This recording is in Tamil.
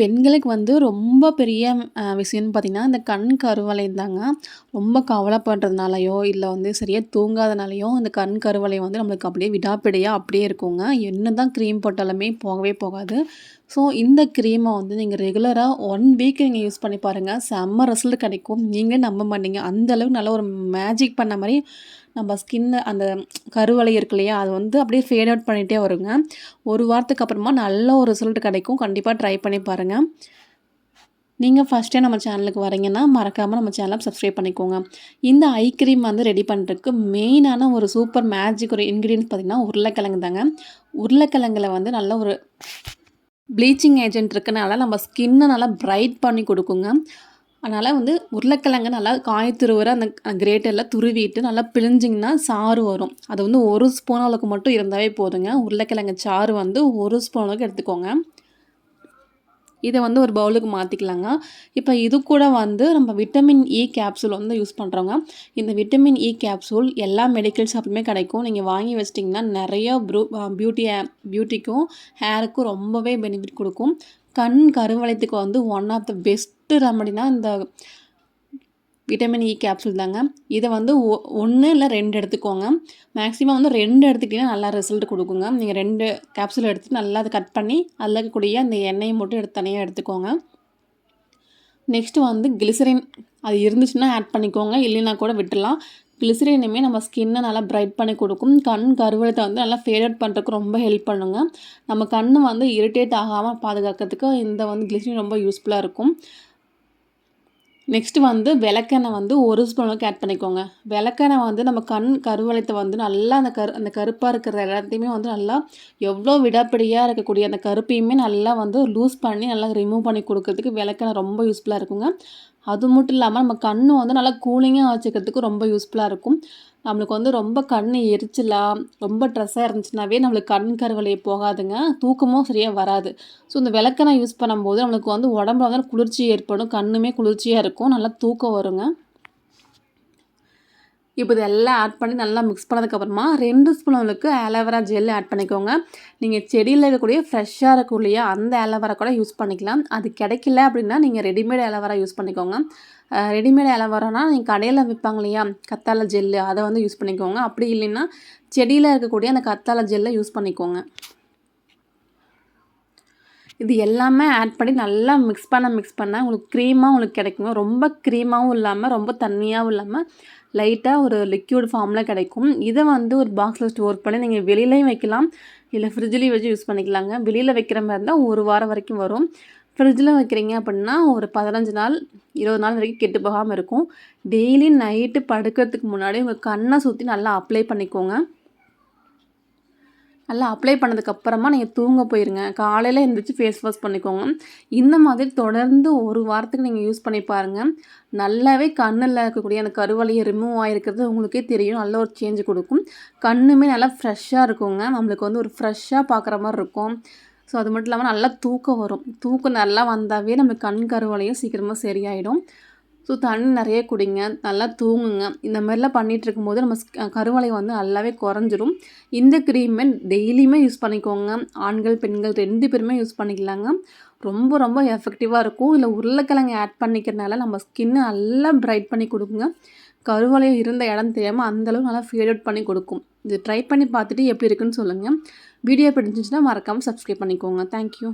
பெண்களுக்கு வந்து ரொம்ப பெரிய விஷயம்னு பார்த்திங்கன்னா இந்த கண் கருவலை தாங்க. ரொம்ப கவலைப்படுறதுனாலையோ இல்லை வந்து சரியாக தூங்காதனாலையோ அந்த கண் கருவலை வந்து நம்மளுக்கு அப்படியே விடாப்பிடையாக அப்படியே இருக்குங்க. என்ன தான் க்ரீம் போட்டாலுமே போகவே போகாது. ஸோ இந்த க்ரீமை வந்து நீங்கள் ரெகுலராக ஒன் வீக் நீங்கள் யூஸ் பண்ணி பாருங்க. செம்ம ரிசல்ட் கிடைக்கும். நீங்களே நம்ப மாட்டீங்க. அந்தளவுக்கு நல்ல ஒரு மேஜிக் பண்ண மாதிரி நம்ம ஸ்கின்னு அந்த கருவலை இருக்கு இல்லையா? அது வந்து அப்படியே ஃபேட் அவுட் பண்ணிகிட்டே வருங்க. ஒரு வாரத்துக்கு அப்புறமா நல்ல ஒரு ரிசல்ட் கிடைக்கும். கண்டிப்பாக ட்ரை பண்ணி பாருங்கள் நீங்கள் ஃபஸ்ட்டே நம்ம சேனலுக்கு வரீங்கன்னா, மறக்காமல் நம்ம சேனலை சப்ஸ்கிரைப் பண்ணிக்கோங்க. இந்த ஐ க்ரீம் வந்து ரெடி பண்ணுறதுக்கு மெயினான ஒரு சூப்பர் மேஜிக் ஒரு இன்க்ரீடியன்ஸ் பார்த்தீங்கன்னா, உருளைக்கிழங்கு தாங்க. உருளைக்கிழங்குல வந்து நல்ல ஒரு ப்ளீச்சிங் ஏஜென்ட் இருக்கனால நம்ம ஸ்கின்னை நல்லா பிரைட் பண்ணி கொடுக்குங்க அதனால் வந்து உருளைக்கிழங்கு நல்லா காய் துருவுற அந்த கிரேட்டரில் துருவிட்டு நல்லா பிழிஞ்சிங்கன்னா சாறு வரும். அது வந்து ஒரு ஸ்பூன் அளவுக்கு மட்டும் இருந்தாவே போதுங்க. உருளைக்கிழங்கு சாறு வந்து ஒரு ஸ்பூன் அளவுக்கு எடுத்துக்கோங்க. இதை வந்து ஒரு பவுலுக்கு மாற்றிக்கலாங்க இப்போ இது கூட வந்து நம்ம விட்டமின் இ கேப்சூல் வந்து யூஸ் பண்ணுறோங்க இந்த விட்டமின் இ கேப்சூல் எல்லா மெடிக்கல் ஷாப்லையுமே கிடைக்கும். நீங்கள் வாங்கி வச்சிட்டிங்கன்னா நிறைய ப்ரூ பியூட்டி பியூட்டிக்கும், ஹேருக்கும் ரொம்பவே பெனிஃபிட் கொடுக்கும். கண் கருவளையத்துக்கு வந்து ஒன் ஆஃப் த பெஸ்ட்டு ரெமடினா இந்த விட்டமின் இ கேப்சூல் தாங்க. இதை வந்து ஒ 1 இல்ல 2 எடுத்துக்கோங்க. மேக்ஸிமம் வந்து ரெண்டு எடுத்துக்கிட்டீங்கன்னா நல்லா ரிசல்ட் கொடுக்குங்க நீங்கள் ரெண்டு கேப்சூல் எடுத்து நல்லா அதை கட் பண்ணி, அதில் இருக்கக்கூடிய அந்த எண்ணெயை மட்டும் எடுத்து தனியாக எடுத்துக்கோங்க. நெக்ஸ்ட்டு வந்து கிளிசரின் அது இருந்துச்சுன்னா ஆட் பண்ணிக்கோங்க. இல்லைன்னா கூட விட்டுடலாம் கிளிசரினுமே நம்ம ஸ்கின்னை நல்லா பிரைட் பண்ணி கொடுக்கும் கண் கருவழத்தை வந்து நல்லா ஃபேட் அவுட் பண்ணுறதுக்கு ரொம்ப ஹெல்ப் பண்ணுங்க. நம்ம கண் வந்து இரிட்டேட் ஆகாமல் பாதுகாக்கிறதுக்கு இந்த வந்து கிளிசரின் ரொம்ப யூஸ்ஃபுல்லாக இருக்கும். நெக்ஸ்ட்டு வந்து விளக்கெண்ணெய் வந்து ஒரு ஸ்பூன் அளவுக்கு ஆட் பண்ணிக்கோங்க. விளக்கெண்ணெய் வந்து நம்ம கண் கருவளையத்த வந்து நல்லா அந்த கரு அந்த கருப்பாக இருக்கிற எல்லாத்தையுமே வந்து நல்லா எவ்வளோ விடாப்பிடியா இருக்கக்கூடிய அந்த கருப்பையுமே நல்லா வந்து லூஸ் பண்ணி நல்லா ரிமூவ் பண்ணி கொடுக்கறதுக்கு விளக்கெண்ணெய் ரொம்ப யூஸ்ஃபுல்லாக இருக்குங்க. அது மட்டும் இல்லாமல் நம்ம கண்ணு வந்து நல்லா கூலிங்காக வச்சுக்கிறதுக்கு ரொம்ப யூஸ்ஃபுல்லாக இருக்கும். நம்மளுக்கு வந்து ரொம்ப கண் எரிச்சலாக ரொம்ப ட்ரெஸ்ஸாக இருந்துச்சுனாவே நம்மளுக்கு கண் கருவலையே போகாதுங்க. தூக்கமும் சரியாக வராது. ஸோ இந்த விளக்கெண்ணெய் யூஸ் பண்ணும்போது நம்மளுக்கு வந்து உடம்புல வந்து குளிர்ச்சி ஏற்படும். கண்ணுமே குளிர்ச்சியாக இருக்கும். நல்லா தூக்கம் வருங்க. இப்போ இதெல்லாம் ஆட் பண்ணி நல்லா மிக்ஸ் பண்ணதுக்கப்புறமா ரெண்டு ஸ்பூன் அளவுக்கு ஆலோவேரா ஜெல் ஆட் பண்ணிக்கோங்க. நீங்கள் செடியில் இருக்கக்கூடிய ஃப்ரெஷ்ஷாக இருக்கும் இல்லையா? அந்த ஆலோவேரா கூட யூஸ் பண்ணிக்கலாம். அது கிடைக்கல அப்படின்னா, நீங்கள் ரெடிமேட் ஆலோவேரா யூஸ் பண்ணிக்கோங்க. ரெடிமேட் ஆலோவேரானா நீங்கள் கடையில் விற்பாங்க இல்லையா? கத்தாழை ஜெல்லு அதை வந்து யூஸ் பண்ணிக்கோங்க. அப்படி இல்லைன்னா, செடியில் இருக்கக்கூடிய அந்த கத்தாழை ஜெல்லை யூஸ் பண்ணிக்கோங்க. இது எல்லாமே ஆட் பண்ணி நல்லா மிக்ஸ் பண்ண மிக்ஸ் பண்ணால் உங்களுக்கு க்ரீமாக உங்களுக்கு கிடைக்குங்க. ரொம்ப க்ரீமாகவும் இல்லாமல் ரொம்ப தண்ணியாகவும் இல்லாமல் லைட்டாக ஒரு லிக்யூட் ஃபார்மில் கிடைக்கும். இதை வந்து ஒரு பாக்ஸில் ஸ்டோர் பண்ணி நீங்கள் வெளியிலையும் வைக்கலாம். இல்லை ஃப்ரிட்ஜ்லேயும் வச்சு யூஸ் பண்ணிக்கலாங்க. வெளியில் வைக்கிற மாதிரி இருந்தால் ஒரு வாரம் வரைக்கும் வரும். ஃப்ரிட்ஜில் வைக்கிறீங்க அப்படின்னா, ஒரு 15 நாள், 20 நாள் வரைக்கும் கெட்டு போகாமல் இருக்கும். டெய்லி நைட்டு படுக்கிறதுக்கு முன்னாடி உங்கள் கண்ணை சுற்றி நல்லா அப்ளை பண்ணிக்கோங்க. நல்லா அப்ளை பண்ணதுக்கு அப்புறமா தூங்க போயிருங்க. காலையில் எழுந்திரிச்சு ஃபேஸ் வாஷ் பண்ணிக்கோங்க. இந்த மாதிரி தொடர்ந்து ஒரு வாரத்துக்கு நீங்கள் யூஸ் பண்ணி பாருங்கள் நல்லாவே கண்ணில் இருக்கக்கூடிய அந்த கருவலையை ரிமூவ் ஆகிருக்கிறது உங்களுக்கே தெரியும். நல்ல ஒரு சேஞ்ச் கொடுக்கும் கண்ணுமே நல்லா ஃப்ரெஷ்ஷாக இருக்குங்க. நம்மளுக்கு வந்து ஒரு ஃப்ரெஷ்ஷாக பார்க்குற மாதிரி இருக்கும். ஸோ அது மட்டும் இல்லாமல் நல்லா தூக்கம் வரும். தூக்கம் நல்லா வந்தாவே நம்மளுக்கு கண் கருவலையும் சீக்கிரமாக சரியாயிடும். ஸோ தண்ணி நிறைய குடிங்க. நல்லா தூங்குங்க. இந்த மாதிரிலாம் பண்ணிகிட்டு இருக்கும்போது நம்ம ஸ் வந்து நல்லாவே குறைஞ்சிரும். இந்த க்ரீம டெய்லியுமே யூஸ் பண்ணிக்கோங்க. ஆண்கள், பெண்கள் ரெண்டு பேருமே யூஸ் பண்ணிக்கலாங்க. ரொம்ப ரொம்ப எஃபெக்டிவாக இருக்கும். இல்லை உருளைக்கிழங்கு ஆட் பண்ணிக்கிறனால நம்ம ஸ்கின்ன நல்லா பிரைட் பண்ணி கொடுக்குங்க கருவளையம் இருந்த இடம் தெரியாமல் அந்தளவு நல்லா ஃபேட் அவுட் பண்ணி கொடுக்கும் இது ட்ரை பண்ணி பார்த்துட்டு எப்படி இருக்குன்னு சொல்லுங்கள் வீடியோ பிடிச்சிருந்துச்சுன்னா மறக்காமல் சப்ஸ்கிரைப் பண்ணிக்கோங்க. Thank you.